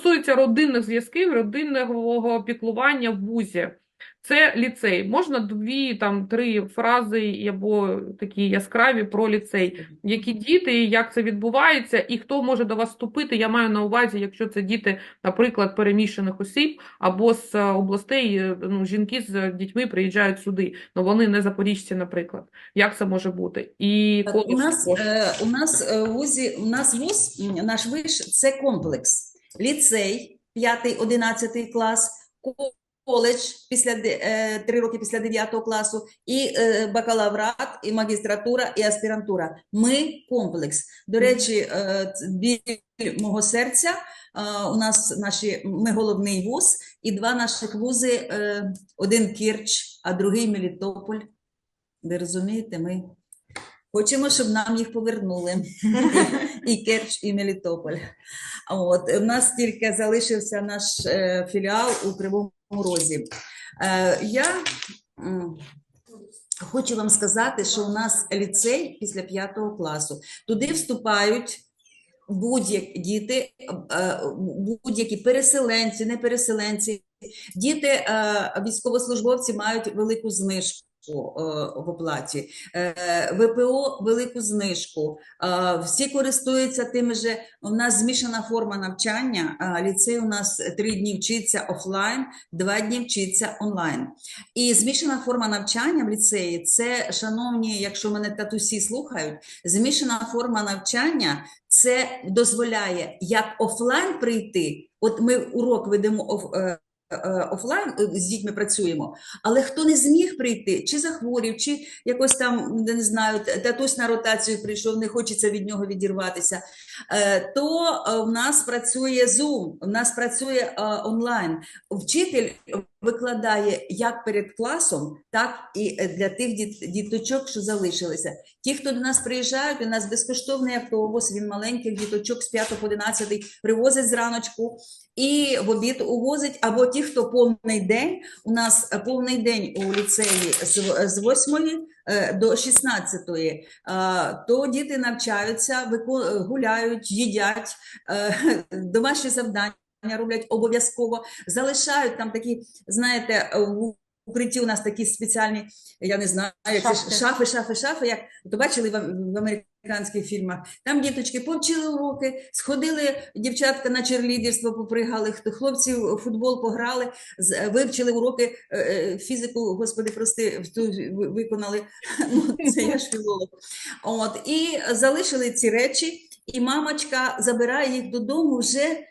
стосується родинних зв'язків, родинного піклування в вузі, це ліцей. Можна дві, там, три фрази або такі яскраві про ліцей. Які діти, як це відбувається, і хто може до вас вступити? Я маю на увазі, якщо це діти, наприклад, переміщених осіб або з е, областей, е, ну, жінки з дітьми приїжджають сюди, але вони не запоріжці, наприклад. Як це може бути? І Так, У нас, е, у нас е, вузі, у нас вуз, наш виш це комплекс. Ліцей, 5-11 клас, коледж після де- е, три роки після 9 класу, і е, бакалаврат, і магістратура, і аспірантура. Ми комплекс. До речі, е, біль мого серця. е, У нас наші ми головний вуз, і два наших вузи: е, один Кірч, а другий Мелітополь. Ви розумієте, ми хочемо, щоб нам їх повернули. І Керч, і Мелітополь. От, у нас тільки залишився наш е, філіал у Кривому Розі. Е, я хочу вам сказати, що у нас ліцей після п'ятого класу. Туди вступають будь-які діти, е, будь-які переселенці, не переселенці. Діти, військовослужбовці мають велику знижку е, в оплаті, Е, ВПО велику знижку. Е, Всі користуються тими же. У нас змішана форма навчання. Ліцей у нас три дні вчиться офлайн, два дні вчиться онлайн. І змішана форма навчання в ліцеї це, шановні, якщо мене татусі слухають, змішана форма навчання це дозволяє як офлайн прийти. От ми урок ведемо офлайн, е, з дітьми працюємо, але хто не зміг прийти, чи захворів, чи якось там не знаю, татусь на ротацію прийшов, не хочеться від нього відірватися, е, то е, в нас працює Zoom, в нас працює е, онлайн. Вчитель викладає як перед класом, так і е, для тих діт- діточок, що залишилися. Ті, хто до нас приїжджають, у нас безкоштовний автобус, він маленьких діточок з 5 по 11 привозить зраночку і в обід увозить, або ті, хто повний день, у нас е, повний день у ліцеї з, 8 е, до 16, е, то діти навчаються, гуляють, їдять, домашні завдання роблять обов'язково, залишають там такі, знаєте, в укритті у нас такі спеціальні, я не знаю, як Шафи. шафи, шафи, шафи, як то бачили в, в американських фільмах. Там діточки повчили уроки, сходили дівчатка на черлідерство, попригали, хлопці в футбол пограли, з- вивчили уроки е, е, фізику, господи, прости, ту виконали. Ну, це я ж філолог. От, і залишили ці речі, і мамочка забирає їх додому вже.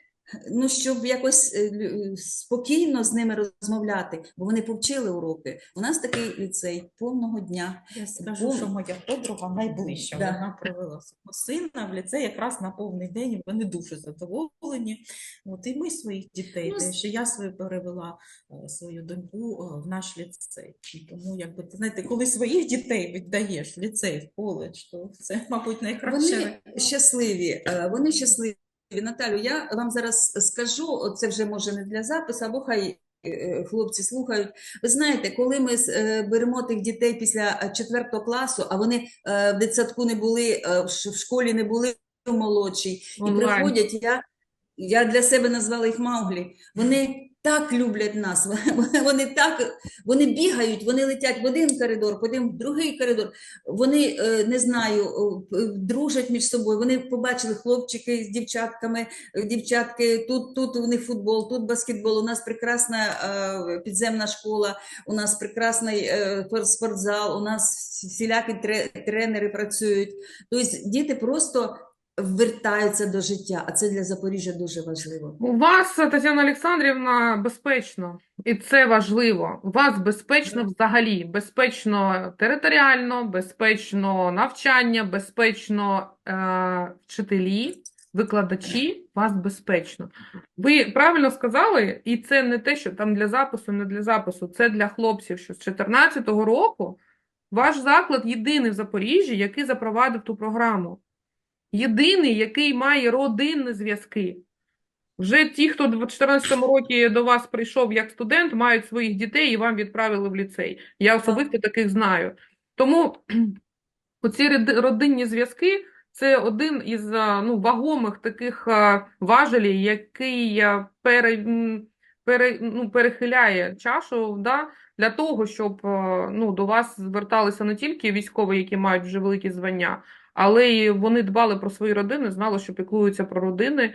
Ну, щоб якось е, спокійно з ними розмовляти, бо вони повчили уроки. У нас такий ліцей повного дня. Я скажу, Бо- що моя подруга найближча. Да. Вона привела свого сина в ліцей якраз на повний день. і Вони дуже задоволені. От і ми своїх дітей, Ну, і я свою перевела е, свою доньку е, в наш ліцей. Тому, якби ти знаєте, коли своїх дітей віддаєш в ліцей, в коледж, то це, мабуть, найкраще. Вони щасливі, вони щасливі. Наталю, я вам зараз скажу, це вже може не для запису, або хай е, хлопці слухають. Ви знаєте, коли ми е, беремо тих дітей після 4 класу, а вони е, в дитсадку не були, е, в школі не були молодші, молодшій, і приходять, я, я для себе назвала їх Мауглі. Вони так люблять нас, вони так, вони бігають, вони летять в один коридор, потім в другий коридор. Вони е, не знаю, е, дружать між собою. Вони побачили хлопчики з дівчатками, е, дівчатки. Тут, тут у них футбол, тут баскетбол. У нас прекрасна підземна школа, у нас прекрасний спортзал, у нас всілякі тре- тренери працюють. Тобто діти просто вертаються до життя, а це для Запоріжжя дуже важливо. У вас, Тетяна Олександрівна, безпечно, і це важливо. У вас безпечно взагалі, безпечно територіально, безпечно навчання, безпечно е, вчителі, викладачі, вас безпечно. Ви правильно сказали, і це не те, що там для запису, не для запису, це для хлопців, що з 2014 року ваш заклад єдиний в Запоріжжі, який запровадив ту програму. Єдиний, який має родинні зв'язки. Вже ті, хто в 2014 році до вас прийшов як студент, мають своїх дітей і вам відправили в ліцей. Я особисто таких знаю. Тому оці родинні зв'язки це один із ну, вагомих таких важелів, який пере, пере, ну, перехиляє чашу да, для того, щоб е, ну, до вас зверталися не тільки військові, які мають вже великі звання, але й вони дбали про свої родини, знали, що піклуються про родини е,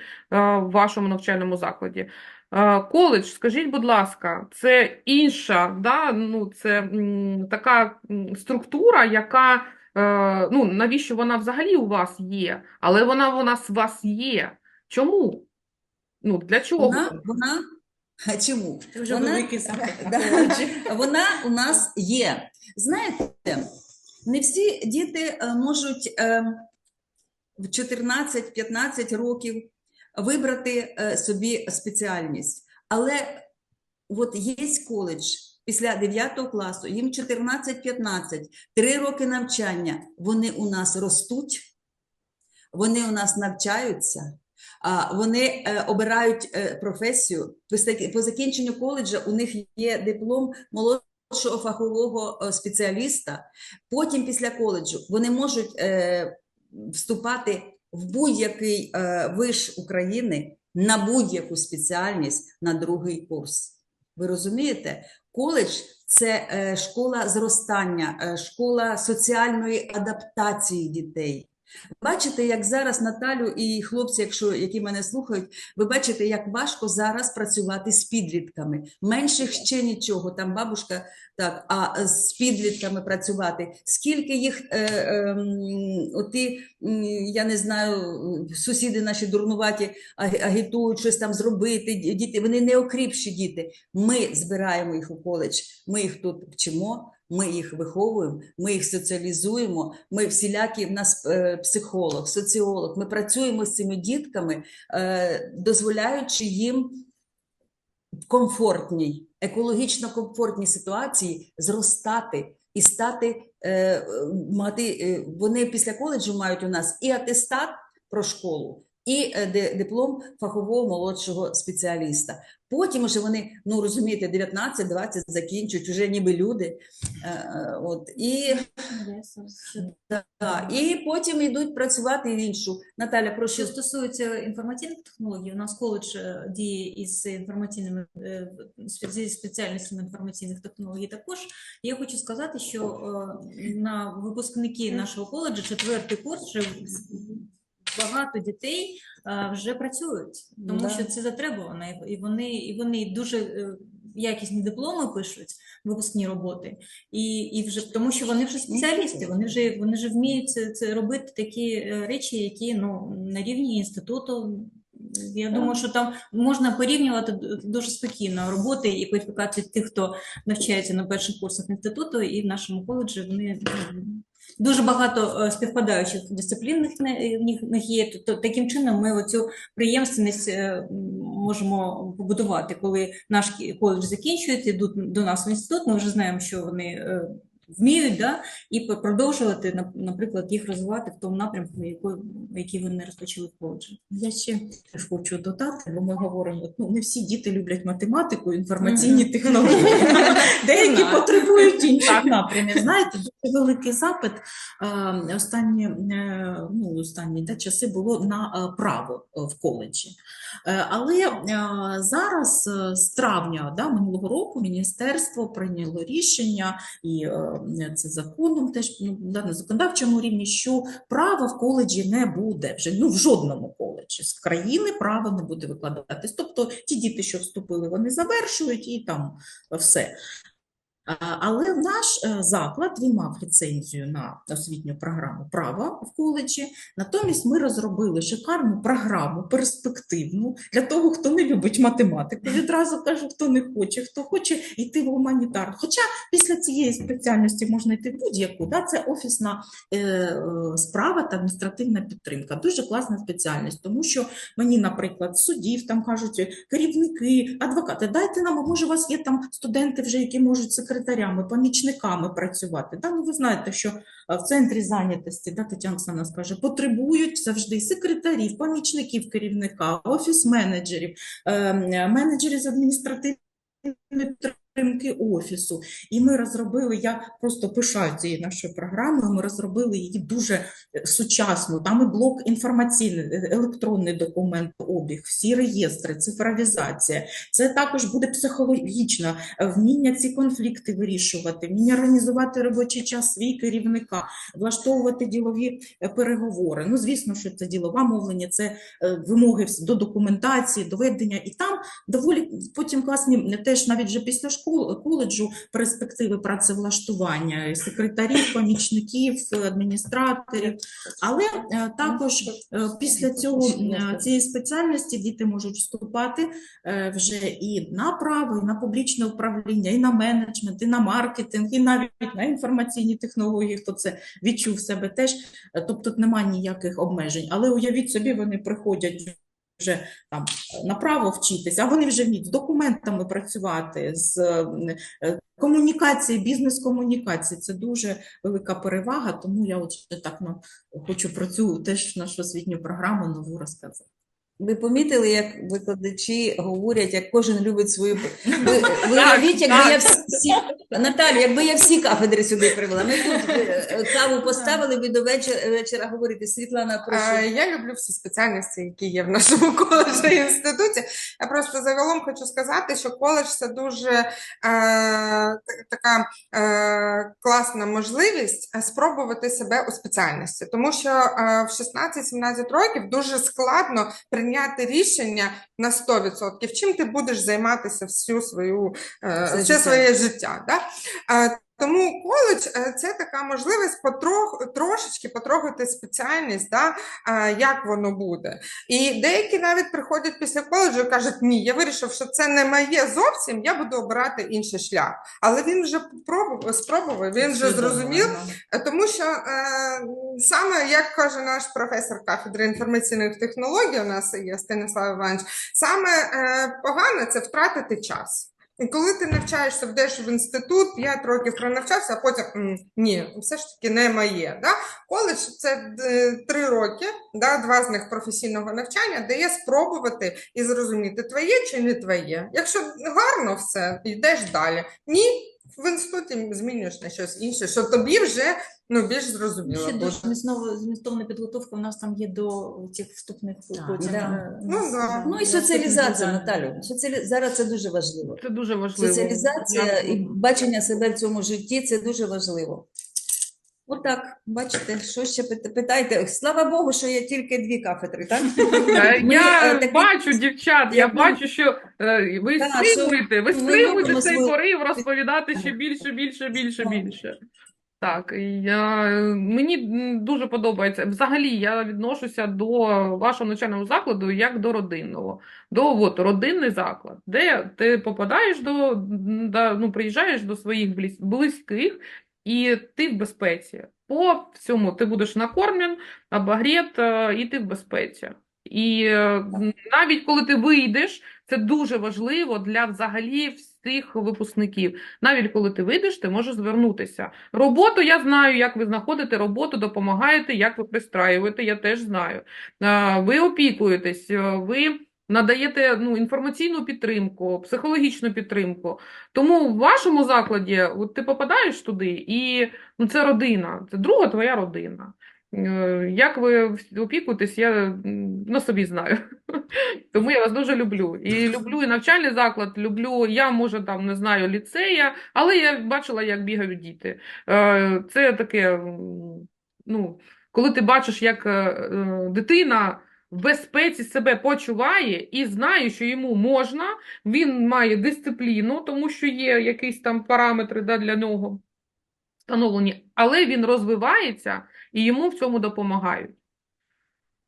в вашому навчальному закладі. Е, Коледж, скажіть, будь ласка, це інша, да, ну, це така структура, яка, ну, навіщо вона взагалі у вас є, але вона у нас вас є. Чому? Ну, для чого? Вона, вона, а чому? Це вже Вона- великий Да. Вона у нас є. Знаєте, не всі діти е, можуть е, в 14-15 років вибрати е, собі спеціальність. Але от є коледж після 9 класу, їм 14-15, 3 роки навчання, вони у нас ростуть, вони у нас навчаються. Вони е, обирають е, професію. По закінченню коледжа у них є диплом молодшого фахового е, спеціаліста. Потім, після коледжу, вони можуть вступати в будь-який виш України на будь-яку спеціальність на другий курс. Ви розумієте? Коледж це школа зростання, школа соціальної адаптації дітей. Бачите, як зараз Наталю і хлопці, якщо які мене слухають, ви бачите, як важко зараз працювати з підлітками. Менших ще нічого, там бабушка, так, а з підлітками працювати. Скільки їх, е, ем, оті, я не знаю, сусіди наші дурнуваті агітують щось там зробити, діти, вони не окріпші діти. Ми збираємо їх у коледж, ми їх тут вчимо. Ми їх виховуємо, ми їх соціалізуємо. Ми всілякі в нас е, психолог, соціолог. Ми працюємо з цими дітками, е, дозволяючи їм в комфортній, екологічно комфортній ситуації зростати і стати е, мати. Вони після коледжу мають у нас і атестат про школу, і е, диплом фахового молодшого спеціаліста. Потім вже вони, ну розумієте, 19-20 закінчують, вже ніби люди. Е, е, От, і, да, і потім йдуть працювати в іншу. Наталя, прошу. Що стосується інформаційних технологій, у нас коледж діє із інформаційними зі спеціальностями інформаційних технологій. Також я хочу сказати, що на випускники нашого коледжу четвертий курс вже багато дітей е, вже працюють, тому Да. що це затребувано, і- вони і вони дуже е, якісні дипломи пишуть, випускні роботи, і, і вже тому, що вони вже спеціалісти, вони вже вони вже вміють це, це робити такі е, речі, які ну на рівні інституту. Я думаю, що там можна порівнювати дуже спокійно роботи і кваліфікації тих, хто навчається на перших курсах інституту, і в нашому коледжі вони ну, дуже багато е, співпадаючих дисциплін в них є. Тобто таким чином ми оцю приємственність е, можемо побудувати, коли наш коледж закінчується, йдуть до нас в інститут. Ми вже знаємо, що вони е, вміють, да, і продовжувати, наприклад, їх розвивати в тому напрямку, який, який вони розпочали в коледжі. Я ще теж хочу додати, бо ми говоримо, ну не всі діти люблять математику, інформаційні технології. Деякі потребують інших напрямів. Знаєте, дуже великий запит останні, е, ну, останні часи було на е, право е, в коледжі. Але зараз з травня да, минулого року міністерство прийняло рішення, і це законом теж ну, на законодавчому рівні, що права в коледжі не буде вже ну в жодному коледжі з країни право не буде викладатись. Тобто ті діти, що вступили, вони завершують і там все. Але наш е, заклад він мав ліцензію на освітню програму права в коледжі. Натомість ми розробили шикарну програму перспективну для того, хто не любить математику. Відразу кажу, хто не хоче, хто хоче йти в гуманітар. Хоча після цієї спеціальності можна йти будь-яку. Да? Це офісна е, е, справа та адміністративна підтримка. Дуже класна спеціальність, тому що мені, наприклад, судів там кажуть керівники, адвокати, дайте нам, може, у вас є там студенти вже, які можуть секретарями, помічниками працювати. Да? Ну, ви знаєте, що е, в центрі зайнятості, да, Тетяна Оксана скаже, потребують завжди секретарів, помічників керівника, офіс-менеджерів, е, менеджерів з адміністративної підтримки офісу. І ми розробили, я просто пишаю цією нашою програмою, ми розробили її дуже е, сучасно. Там і блок інформаційний, е, електронний документообіг, всі реєстри, цифровізація. Це також буде психологічно, е, вміння ці конфлікти вирішувати, вміння організувати робочий час свій керівника, влаштовувати ділові переговори. Ну, звісно, що це ділова мовлення, це вимоги до документації, до ведення. І там доволі потім класні, теж навіть вже після школи, коледжу, перспективи працевлаштування, секретарів, помічників, адміністраторів. Але е, також е, після цього е, цієї спеціальності діти можуть вступати вже і на право, і на публічне управління, і на менеджмент, і на маркетинг, і навіть на інформаційні технології, хто це відчув себе теж. Тобто немає ніяких обмежень. Але уявіть собі, вони приходять вже там направо вчитись, а вони вже вміють з документами працювати, з е, комунікації, бізнес-комунікації. Це дуже велика перевага, тому я от так ну, хочу про цю теж нашу освітню програму нову розказати. Ви помітили, як викладачі говорять, як кожен любить свою. Ви, ви уявіть, якби я всі. Наталю, якби я всі кафедри сюди привела. Ми тут е, каву поставили, ви до вечора, вечора говорите. Світлана, прошу. Е, Я люблю всі спеціальності, які є в нашому коледжі і інституті. Я просто загалом хочу сказати, що коледж це дуже е, така е, класна можливість е, спробувати себе у спеціальності, тому що е, в 16-17 років дуже складно прийняти рішення на 100%, чим ти будеш займатися всю свою е, Все все життя. своє життя. Да? Тому коледж е, це така можливість потрох, трошечки потрогати спеціальність, да, е, як воно буде. І деякі навіть приходять після коледжу і кажуть, ні, я вирішив, що це не моє зовсім, я буду обирати інший шлях. Але він вже пробував, спробував, він вже зрозумів. Е, Тому що саме як каже наш професор кафедри інформаційних технологій, у нас є Станіслав Іванович, саме е, погано це втратити час. Коли ти навчаєшся, вдеш в інститут, 5 років пронавчався, а потім «М, ні, все ж таки не моє. Да? Коледж це 3 роки, да, два з них професійного навчання, дає спробувати і зрозуміти, твоє чи не твоє. Якщо гарно все, йдеш далі. Ні, в інституті змінюєш на щось інше, що тобі вже ну, більш зрозуміло Ще дуже змістовна, змістовна підготовка у нас там є до цих вступних потім. да. е, Ну, да. Ну і соціалізація. Наталю. Соціалі... Зараз це дуже важливо. Це дуже важливо. Соціалізація Я- і бачення себе в цьому житті це дуже важливо. Отак, бачите, що ще пит- питайте. Слава Богу, що є тільки дві кафедри, так? Е, Ми, Я е, такі- бачу, дівчат, я ми- бачу, що е, ви Так, стримуєте, ви стримуєте цей свою- порив розповідати ще більше, більше, більше, більше. Так, я, мені дуже подобається. Взагалі, я відношуся до вашого навчального закладу як до родинного. До от, родинний заклад, де ти попадаєш до, да, ну, приїжджаєш до своїх близьких, і ти в безпеці. По всьому ти будеш накормлен, обогрет, і ти в безпеці. І навіть коли ти вийдеш, це дуже важливо для взагалі всіх випускників. Навіть коли ти вийдеш, ти можеш звернутися. Роботу я знаю, як ви знаходите роботу, допомагаєте, як ви пристраюєте, я теж знаю. Е, Ви опікуєтесь, е, ви надаєте ну, інформаційну підтримку, психологічну підтримку. Тому в вашому закладі от ти попадаєш туди, і ну, це родина, це друга твоя родина. Е, Як ви опікуєтесь, я на собі знаю. Тому я вас дуже люблю. І люблю і навчальний заклад, люблю, я, може, там, не знаю, ліцея, але я бачила, як бігають діти. Е, Це таке, ну, коли ти бачиш, як е, дитина в безпеці себе почуває і знає, що йому можна, він має дисципліну, тому що є якісь там параметри да, для нього встановлені, але він розвивається і йому в цьому допомагають.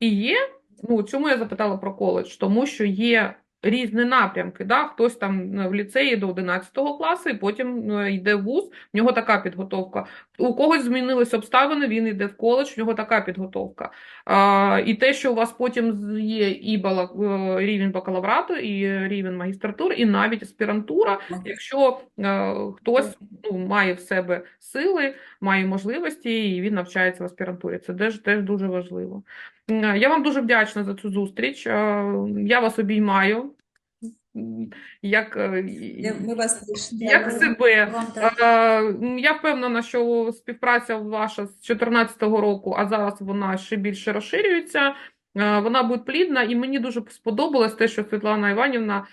І є, ну чому я запитала про коледж? Тому що є різні напрямки. Да? Хтось там е, в ліцеї до 11 класу, і потім е, йде в вуз, в нього така підготовка. У когось змінились обставини, він йде в коледж, в нього така підготовка. А, і те, що у вас потім є і бала, е, рівень бакалаврату, і рівень магістратури, і навіть аспірантура, якщо хтось ну, має в себе сили, має можливості, і він навчається в аспірантурі. Це теж, теж дуже важливо. Я вам дуже вдячна за цю зустріч. Я вас обіймаю. Як, е, Ми вас як себе. Я впевнена, що співпраця ваша з 2014 року, а зараз вона ще більше розширюється. Вона буде плідна, і мені дуже сподобалось те, що Світлана Іванівна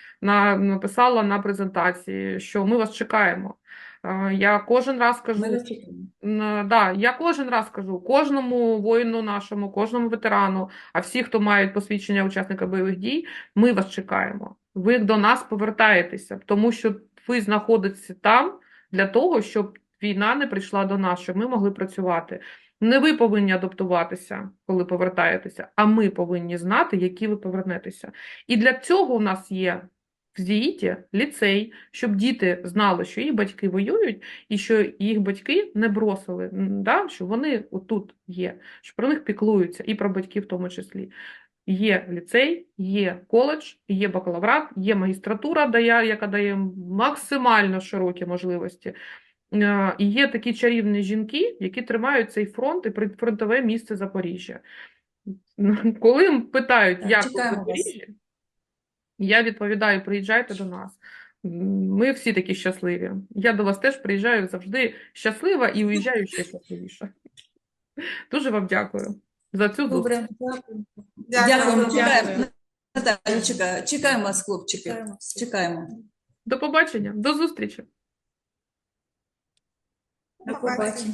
написала на презентації, що ми вас чекаємо. Е, Я кожен раз кажу, Да, я кожен раз кажу, кожному воїну нашому, кожному ветерану, а всі, хто мають посвідчення учасника бойових дій, ми вас чекаємо. Ви до нас повертаєтеся, тому що ви знаходитеся там для того, щоб війна не прийшла до нас, щоб ми могли працювати. Не ви повинні адаптуватися, коли повертаєтеся, а ми повинні знати, які ви повернетеся. І для цього у нас є в ЗІІТі ліцей, щоб діти знали, що їх батьки воюють, і що їх батьки не бросили, да, що вони отут є, що про них піклуються, і про батьків в тому числі. Є ліцей, є коледж, є бакалаврат, є магістратура, яка дає максимально широкі можливості. Е, І є такі чарівні жінки, які тримають цей фронт і прифронтове місце Запоріжжя. Коли питають, як. Запоріжжі, я відповідаю, приїжджайте до нас. Ми всі такі щасливі. Я до вас теж приїжджаю завжди щаслива і уїжджаю ще щасливіше. Дуже вам дякую за цю зустріч. Добре, дякую. Дякую. Чекаємо. Наталю, чекаю. Чекаємо вас, хлопчики. Чекаємо. Чекаємо. До побачення, до зустрічі. До побачення.